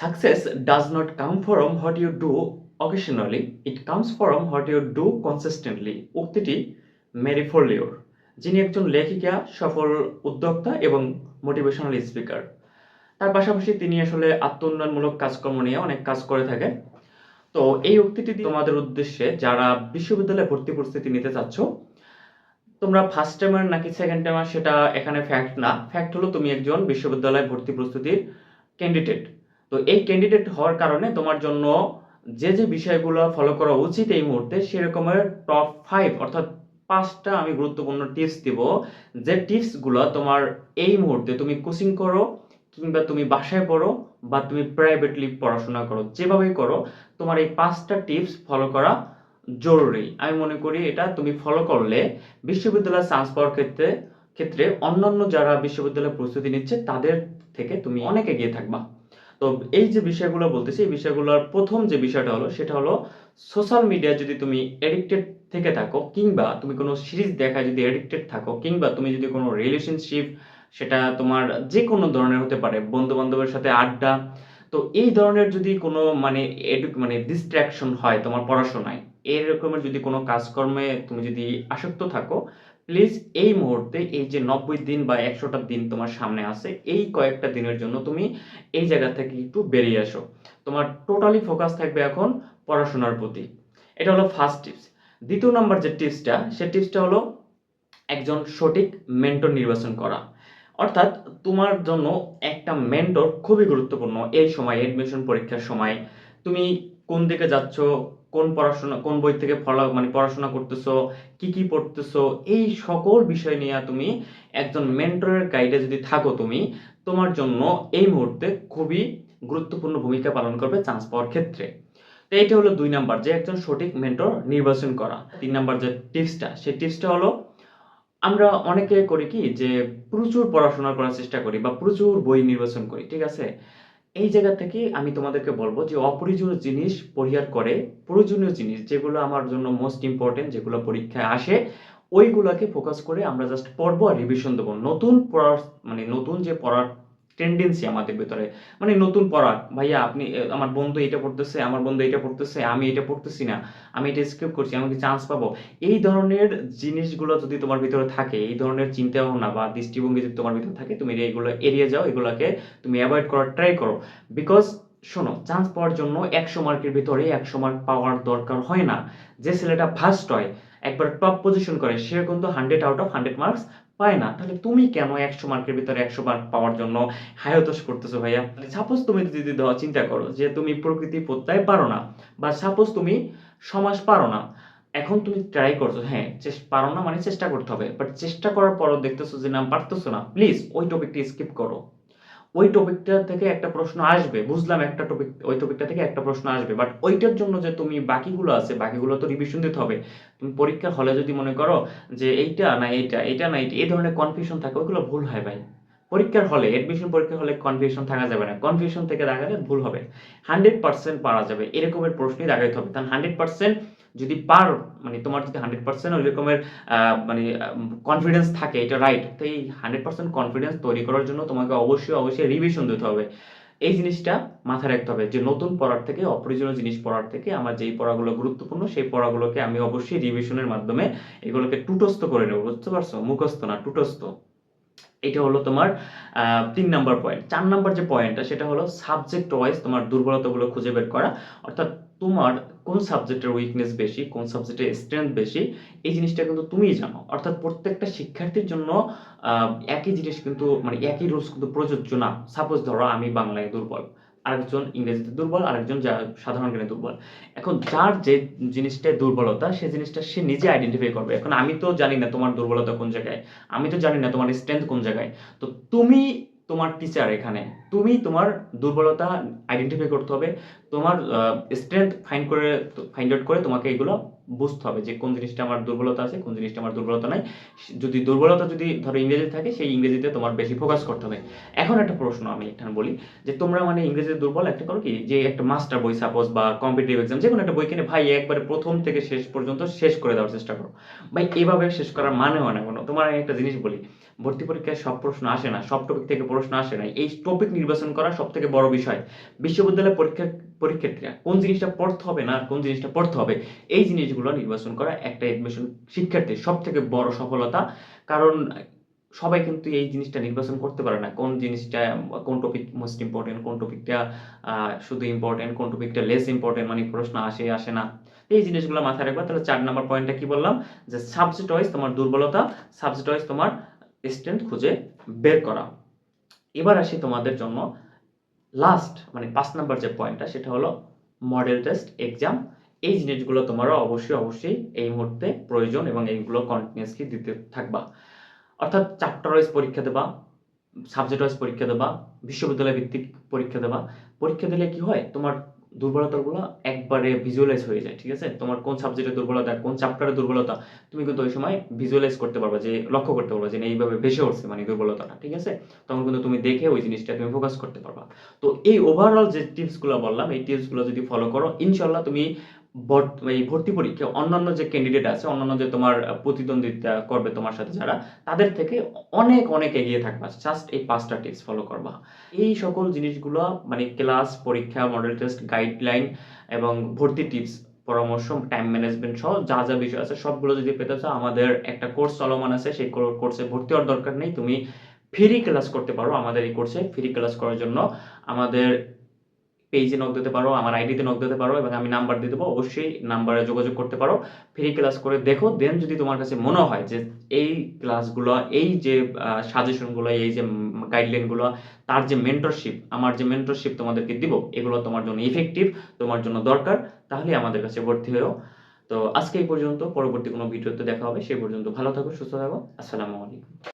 Success does not come from what you do occasionally, it comes from what you do consistently. উক্তিটি Marie Forleo যিনি একজন লেখিকা সফল উদ্যোক্তা এবং মোটিভেশনাল স্পিকার তার পাশাপাশি তিনি আসলে আত্ম উন্নয়নমূলক কাজকর্ম নিয়ে অনেক কাজ করে থাকেন। তো এই উক্তিটি তোমাদের উদ্দেশ্যে যারা বিশ্ববিদ্যালয়ে ভর্তি প্রস্তুতি নিতে চাচ্ছ তোমরা ফার্স্ট টাইমার নাকি সেকেন্ড টাইমার সেটা এখানে ফ্যাক্ট না। ফ্যাক্ট হলো তুমি একজন বিশ্ববিদ্যালয় ভর্তি প্রস্তুতির ক্যান্ডিডেট তো এই ক্যান্ডিডেট হওয়ার কারণে তোমার জন্য যে যে বিষয়গুলো ফলো করা উচিত এই মুহূর্তে সেরকমের টপ ফাইভ অর্থাৎ পাঁচটা আমি গুরুত্বপূর্ণ টিপস দিব। যে টিপসগুলো তোমার এই মুহূর্তে তুমি কোচিং করো কিংবা তুমি বাসায় পড়ো বা তুমি প্রাইভেটলি পড়াশোনা করো, যেভাবেই করো, তোমার এই পাঁচটা টিপস ফলো করা জরুরি। আমি মনে করি এটা তুমি ফলো করলে বিশ্ববিদ্যালয়ে চান্স পাওয়ার ক্ষেত্রে ক্ষেত্রে অন্যান্য যারা বিশ্ববিদ্যালয়ে প্রস্তুতি নিচ্ছে তাদের থেকে তুমি অনেক এগিয়ে থাকবা। তো এই যে বিষয়গুলো বলতেছি, এই বিষয়গুলোর প্রথম যে বিষয়টা হলো, সেটা হলো সোশ্যাল মিডিয়া যদি তুমি এডিক্টেড থেকে থাকো কিংবা তুমি কোনো সিরিজ দেখায় যদি এডিক্টেড থাকো কিংবা তুমি যদি কোনো রিলেশনশিপ সেটা তোমার যে কোনো ধরনের হতে পারে বন্ধু বান্ধবের সাথে আড্ডা, তো এই ধরনের যদি কোনো মানে মানে ডিস্ট্র্যাকশন হয় তোমার পড়াশোনায়, এরকমের যদি কোনো কাজকর্মে তুমি যদি আসক্ত থাকো প্লিজ এই মুহূর্তে এই যে নব্বই দিন বা একশোটা দিন তোমার সামনে আছে, এই কয়েকটা দিনের জন্য তুমি এই জায়গা থেকে একটু বেরিয়ে আসো তোমার টোটালি ফোকাস থাকবে এখন পড়াশোনার প্রতি। এটা হলো ফার্স্ট টিপস দ্বিতীয় নাম্বার যে টিপসটা সে টিপসটা হলো একজন সঠিক মেন্টর নির্বাচন করা। অর্থাৎ তোমার জন্য একটা মেন্টর খুবই গুরুত্বপূর্ণ এই সময় এডমিশন পরীক্ষার সময়। তুমি কোন দিকে যাচ্ছ কোন পড়াশোনা, কোন বই থেকে ফলা মানে পড়াশোনা করতেছো, কি কি পড়তেছো, এই সকল বিষয় নিয়ে তুমি একজন মেন্টরের গাইডে যদি থাকো তুমি, তোমার জন্য এই মুহূর্তে খুবই গুরুত্বপূর্ণ ভূমিকা পালন করবে চান্স পাওয়ার ক্ষেত্রে। তো এইটা হলো দুই নাম্বার, যে একজন সঠিক মেন্টর নির্বাচন করা। তিন নাম্বার যে টিপসটা সেই টিপসটা হলো আমরা অনেকে করি কি, যে প্রচুর পড়াশোনা করার চেষ্টা করি বা প্রচুর বই নির্বাচন করি, ঠিক আছে? এই জায়গা থেকে আমি তোমাদেরকে বলব যে অপ্রয়োজনীয় জিনিস পরিহার করে, প্রয়োজনীয় জিনিস যেগুলো আমার জন্য মোস্ট ইম্পর্টেন্ট যেগুলো পরীক্ষায় আসে, ওইগুলোকে ফোকাস করে আমরা জাস্ট পড়ব আর রিভিশন দেবো। নতুন পড়ার মানে নতুন যে পড়ার টেন্ডেন্সি আমাদের ভেতরে। মানে নতুন পড়া, ভাইয়া, আপনি আমার বন্ধু এটা পড়তেছে, আমার বন্ধু এটা পড়তেছে, আমি এটা পড়তেছি না, আমি এটা স্কিপ করছি, আমি কি চান্স পাবো? এই ধরনের জিনিসগুলো যদি তোমার ভিতরে থাকে, এই ধরনের চিন্তা ভাবনা বা দৃষ্টিভঙ্গি যদি তোমার ভিতরে থাকে, তুমি এইগুলো এড়িয়ে যাও, এগুলোকে তুমি অ্যাভয়েড করার ট্রাই করো। বিকজ শোনো চান্স পাওয়ার জন্য একশো মার্কের ভিতরে একশো মার্ক পাওয়ার দরকার হয় না। যে ছেলেটা ফার্স্ট হয়, একবার টপ পজিশন করে, সে কিন্তু hundred out of hundred marks পায় না। তাহলে তুমি কেন একশো মার্কের ভিতরে একশো মার্ক পাওয়ার জন্য হায়তস করতেছো ভাইয়া? সাপোজ তুমি যদি চিন্তা করো যে তুমি প্রকৃতি পড়তে পারো না বা সাপোজ তুমি সমাজ পারো না, এখন তুমি ট্রাই করছ হ্যাঁ পারো না মানে চেষ্টা করতে হবে। বাট চেষ্টা করার পরও দেখতেছো যে না, পারতেছো না। প্লিজ ওই টপিকটি স্কিপ করো। ওই টপিকটা থেকে একটা প্রশ্ন আসবে, বুঝলাম একটা টপিক ওই টপিকটা থেকে একটা প্রশ্ন আসবে বাট ওইটার জন্য যে তুমি বাকিগুলো আছে, বাকিগুলো তো রিভিশন দিতে হবে। তুমি পরীক্ষার হলে যদি মনে করো যে এইটা না এইটা এইটা না এইটা, এই ধরনের কনফিউশন থাকে, ওইগুলো ভুল হয় ভাই। পরীক্ষার হলে এডমিশন পরীক্ষার হলে কনফিউশন থাকা যাবে না। কনফিউশন থেকে দেখালে ভুল হবে। হান্ড্রেড পার্সেন্ট পারা যাবে, এরকমের প্রশ্নই দেখাইতে হবে। কারণ হান্ড্রেড পার্সেন্ট যদি পার মানে তোমার যদি হান্ড্রেড পার্সেন্ট ওই রকমের মানে কনফিডেন্স থাকে, এটা রাইট তো এই হান্ড্রেড পার্সেন্ট কনফিডেন্স তৈরি করার জন্য তোমাকে অবশ্যই অবশ্যই রিভিশন দিতে হবে। এই জিনিসটা মাথায় রাখতে হবে যে নতুন পড়ার থেকে, অপ্রয়োজনীয় জিনিস পড়ার থেকে আমার যেই পড়াগুলো গুরুত্বপূর্ণ, সেই পড়াগুলোকে আমি অবশ্যই রিভিশনের মাধ্যমে এগুলোকে টুটস্থ করে নেব, বুঝতে পারছ? মুখস্থ না, টুটস্থ। এটা হলো তোমার তিন নাম্বার পয়েন্ট চার নাম্বার যে পয়েন্টটা সেটা হলো সাবজেক্ট ওয়াইজ তোমার দুর্বলতাগুলো খুঁজে বের করা। অর্থাৎ তোমার কোন সাবজেক্টের উইকনেস বেশি, কোন সাবজেক্টের স্ট্রেংথ বেশি, এই জিনিসটা কিন্তু তুমিই জানো। অর্থাৎ প্রত্যেকটা শিক্ষার্থীর জন্য একই জিনিস কিন্তু মানে একই রুলস কিন্তু প্রযোজ্য না। সাপোজ ধরো আমি বাংলায় দুর্বল, আরেকজন ইংরেজিতে দুর্বল, আরেকজন যা সাধারণ জ্ঞানে দুর্বল। এখন যার যে জিনিসটা দুর্বলতা, সে জিনিসটা সে নিজে আইডেন্টিফাই করবে। এখন আমি তো জানি না তোমার দুর্বলতা কোন জায়গায়। আমি তো জানি না তোমার স্ট্রেংথ কোন জায়গায়। তো তুমি তোমার টিচার এখানে, তুমি তোমার দুর্বলতা আইডেন্টিফাই করতে হবে। তোমার স্ট্রেংথ ফাইন্ড করে ফাইন্ড আউট করে তোমাকে এগুলো বুঝতে হবে যে কোন জিনিসটা আমার দুর্বলতা আছে, কোন জিনিসটা আমার দুর্বলতা নাই। যদি দুর্বলতা যদি ধরো ইংরেজি থাকে, সেই ইংরেজিতে তোমার বেশি ফোকাস করতে হবে। এখন একটা প্রশ্ন আমি এখানে বলি, যে তোমরা মানে ইংরেজিতে দুর্বল একটা করো কি? যে একটা মাস্টার বই সাপোজ বা কম্পিটিটিভ এক্সাম যে কোনো একটা বই কিনে ভাই একবারে প্রথম থেকে শেষ পর্যন্ত শেষ করে দেওয়ার চেষ্টা করো। ভাই, এভাবে শেষ করার মানে হয় না কোনো। তোমার আমি একটা জিনিস বলি, ভর্তি পরীক্ষায় সব প্রশ্ন আসে না, সব টপিক থেকে প্রশ্ন আসে না। এই টপিক নির্বাচন করা সব থেকে বড় বিষয়। বিশ্ববিদ্যালয় পরীক্ষা পরীক্ষার্থীরা কোন জিনিসটা পড়তে হবে না কোন জিনিসটা পড়তে হবে, এই জিনিসগুলো নির্বাচন করা একটা এডমিশন শিক্ষার্থীর সব থেকে বড় সফলতা। কারণ সবাই কিন্তু এই জিনিসটা নির্বাচন করতে পারে না। কোন জিনিসটা, কোন টপিক মোস্ট ইম্পর্টেন্ট কোন টপিকটা শুধু ইম্পর্টেন্ট কোন টপিকটা লেস ইম্পর্টেন্ট মানে প্রশ্ন আসে আসে না। এই জিনিসগুলো মাথায় রাখবা। তাহলে চার নাম্বার পয়েন্টটা কি বললাম? যে সাবজেক্ট ওয়াইজ তোমার দুর্বলতা সাবজেক্ট ওয়াইজ তোমার স্ট্রেংথ খুঁজে বের করা। এবার আসি তোমাদের জন্য লাস্ট মানে পাঁচ নাম্বার যে পয়েন্টটা সেটা হলো মডেল টেস্ট এক্সাম এই জিনিসগুলো তোমারও অবশ্যই অবশ্যই এই মুহূর্তে প্রয়োজন এবং এইগুলো কন্টিনিউসলি দিতে থাকবা। অর্থাৎ চ্যাপ্টার ওয়াইজ পরীক্ষা দেবা সাবজেক্ট ওয়াইজ পরীক্ষা দেবা, বিশ্ববিদ্যালয় ভিত্তিক পরীক্ষা দেবা। পরীক্ষা দিলে কি হয়? তোমার দুর্বলতাগুলো একবারে ভিজুয়ালাইজ হয়ে যায়, ঠিক আছে? তোমার কোন সাবজেক্টের দুর্বলতা, কোন চ্যাপ্টারের দুর্বলতা, তুমি কিন্তু ওই সময় ভিজুয়ালাইজ করতে পারবা যে, লক্ষ্য করতে পারবা যে এইভাবে ভেসে উঠছে মানে দুর্বলতাটা, ঠিক আছে? তখন কিন্তু তুমি দেখে ওই জিনিসটা তুমি ফোকাস করতে পারবা। তো এই ওভারঅল যে টিপসগুলো বললাম, এই টিপসগুলো যদি ফলো করো ইনশাল্লাহ তুমি এই ভর্তি পরীক্ষা অন্যান্য যে ক্যান্ডিডেট আছে, অন্যান্য যে তোমার প্রতিদ্বন্দ্বিতা করবে তোমার সাথে যারা, তাদের থেকে অনেক অনেক এগিয়ে থাকবা। জাস্ট এই পাঁচটা টিপস ফলো করবা। এই সকল জিনিসগুলো মানে ক্লাস পরীক্ষা মডেল টেস্ট গাইডলাইন এবং ভর্তি টিপস পরামর্শ টাইম ম্যানেজমেন্ট সহ যা যা বিষয় আছে, সবগুলো যদি পেতে চাও, আমাদের একটা কোর্স চলমান আছে, সেই কোর্সে ভর্তি হওয়ার দরকার নেই। তুমি ফ্রি ক্লাস করতে পারো আমাদের এই কোর্সে ফ্রি ক্লাস করার জন্য আমাদের পেজে নক দিতে পারো, আমার আইডিতে নক দিতে পারো এবং আমি নাম্বার দিয়ে দেবো, অবশ্যই নাম্বারে যোগাযোগ করতে পারো। ফ্রি ক্লাস করে দেখো দেন যদি তোমার কাছে মনে হয় যে এই ক্লাসগুলো এই যে সাজেশনগুলো এই যে গাইডলাইনগুলো তার যে মেন্টরশিপ আমার যে মেন্টরশিপ তোমাদেরকে দিব, এগুলো তোমার জন্য ইফেক্টিভ তোমার জন্য দরকার, তাহলে আমাদের কাছে ভর্তি হয়েও। তো আজকে এই পর্যন্ত, পরবর্তী কোনো ভিডিওতে দেখা হবে, সেই পর্যন্ত ভালো থাকো, সুস্থ থাকো, আসসালামু আলাইকুম।